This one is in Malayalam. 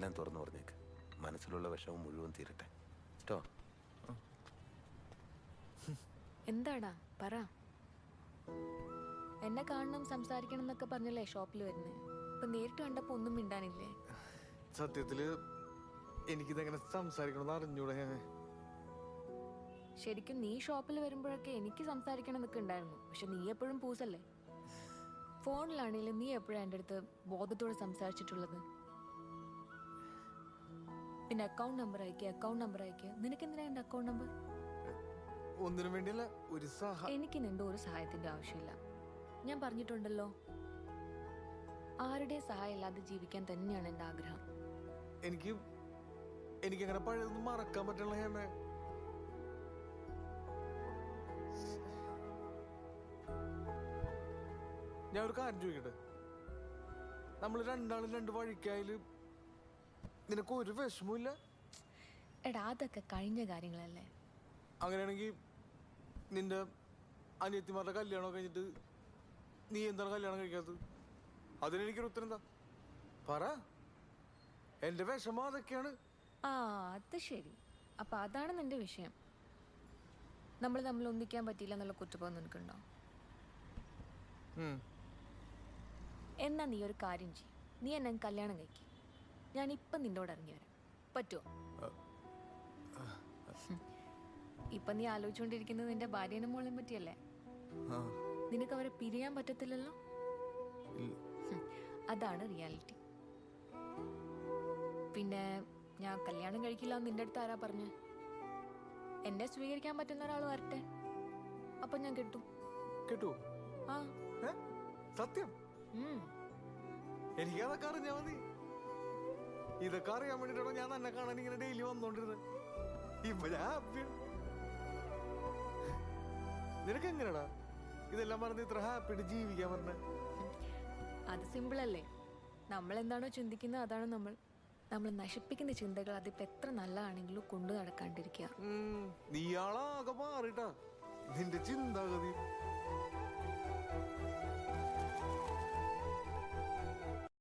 എല്ലാം തുറന്നു പറഞ്ഞേക്ക്. മനസ്സിലുള്ള വിഷമം മുഴുവൻ തീരട്ടെ. കേട്ടോ? എന്താടാ? പറ. എന്നെ കാണണം സംസാരിക്കണം എന്നൊക്കെ പറഞ്ഞല്ലേ ഷോപ്പിൽ വരുന്നേ? ഇപ്പൊ നേരിട്ട് കണ്ടപ്പോ ഒന്നും മിണ്ടാനില്ലേ? സത്യത്തിൽ എനിക്കിതെങ്ങനെ സംസാരിക്കണമെന്ന് അറിഞ്ഞൂടെ ശരിക്കും നീ ഷോപ്പിൽ വരുമ്പോഴൊക്കെ എനിക്ക് സംസാരിക്കണം എന്നൊക്കെ ഉണ്ടായിരുന്നു. പക്ഷെ നീ എപ്പോഴും പൂസല്ലേ? ഫോണിലാണെങ്കിലും നീ എപ്പോഴാണ് എന്റെ അടുത്ത് ബോധത്തോടെ സംസാരിച്ചിട്ടുള്ളത്? പിന്നെ അക്കൗണ്ട് നമ്പർ അയക്കുക അക്കൗണ്ട് നമ്പർ അയക്കുക നിനക്ക് എന്തിനാ എന്റെ അക്കൗണ്ട് നമ്പർ ഒന്നിനും വേണ്ടിയല്ല ഒരു സഹ എനിക്ക് നിന്റെ ഒരു സഹായത്തിന്റെ ആവശ്യമില്ല. ഞാൻ പറഞ്ഞിട്ടുണ്ടല്ലോ ആരുടെ സഹായം ഇല്ലാതെ ജീവിക്കാൻ തന്നെയാണ് എന്റെ ആഗ്രഹം. എനിക്ക് എനിക്ക് അങ്ങനെ പഴയതൊന്നും മറക്കാൻ പറ്റില്ല ഹേമേ. ഞാൻ ഒരു കാര്യം ചോദിക്കട്ടെ? നമ്മൾ രണ്ടാളും രണ്ട് വഴിക്കായാൽ നിനക്ക് ഒരു വിഷമില്ല എടാ അതൊക്കെ കഴിഞ്ഞ കാര്യങ്ങളല്ലേ. അങ്ങനെയാണെങ്കിൽ നിന്റെ അനിയത്തിമാരുടെ കല്യാണം കഴിഞ്ഞിട്ട് നീ എന്താണ് കല്യാണം കഴിക്കാത്തത്? അതിനെനിക്കൊരു ഉത്തരം എന്താ? പറ. എന്റെ വിഷമം അതൊക്കെയാണ്. ആ അത് ശരി. അപ്പൊ അതാണ് നിന്റെ വിഷയം. നമ്മൾ തമ്മിൽ ഒന്നിക്കാൻ പറ്റിയില്ല എന്നുള്ള കുറ്റബോധം നിനക്കുണ്ടോ. എന്നാ നീ ഒരു കാര്യം ചെയ്യും. നീ എന്നെ കല്യാണം കഴിക്കും. ഞാൻ ഇപ്പം നിന്നോട് ഇറങ്ങി വരാം പറ്റുമോ ഇപ്പൊ നീ ആലോചിച്ചുകൊണ്ടിരിക്കുന്നത് നിന്റെ ഭാര്യനെ മോളെയും പറ്റിയല്ലേ. നിനക്ക് അവരെ പിരിയാൻ പറ്റത്തില്ലല്ലോ? അതാണ് റിയാലിറ്റി. പിന്നെ ഞാൻ കല്യാണം കഴിക്കില്ല എന്ന് നിന്റെ അടുത്ത് ആരാ പറഞ്ഞു? എന്നെ സ്വീകരിക്കാൻ പറ്റുന്ന ഒരാൾ വരട്ടെ. അപ്പൊ ഞാൻ കിട്ടും. കേട്ടോ? ആ. സത്യം? എനിക്കതൊക്കെ അറിഞ്ഞാ മതി. ഇതൊക്കെ അറിയാൻ വേണ്ടിട്ടാണോ ഞാൻ തന്നെ കാണാൻ ഇങ്ങനെ ഡെയിലി വന്നോണ്ടിരുന്നത് ഇപ്പൊ ഞാൻ ഹാപ്പിയാണ് നിനക്ക് എങ്ങനെയാടാ ഇതെല്ലാം പറഞ്ഞ് ഇത്ര ഹാപ്പിയായിട്ട് ജീവിക്കാൻ പറഞ്ഞ? അത് സിമ്പിൾ അല്ലേ? നമ്മൾ എന്താണോ ചിന്തിക്കുന്നത് അതാണ് നമ്മൾ. നമ്മൾ നശിപ്പിക്കുന്ന ചിന്തകൾ അതിപ്പോ എത്ര നല്ലതാണെങ്കിലും കൊണ്ടു നടക്കാണ്ടിരിക്കുക. നീയാളാകെ മാറിട്ടാ. നിന്റെ ചിന്താഗതി.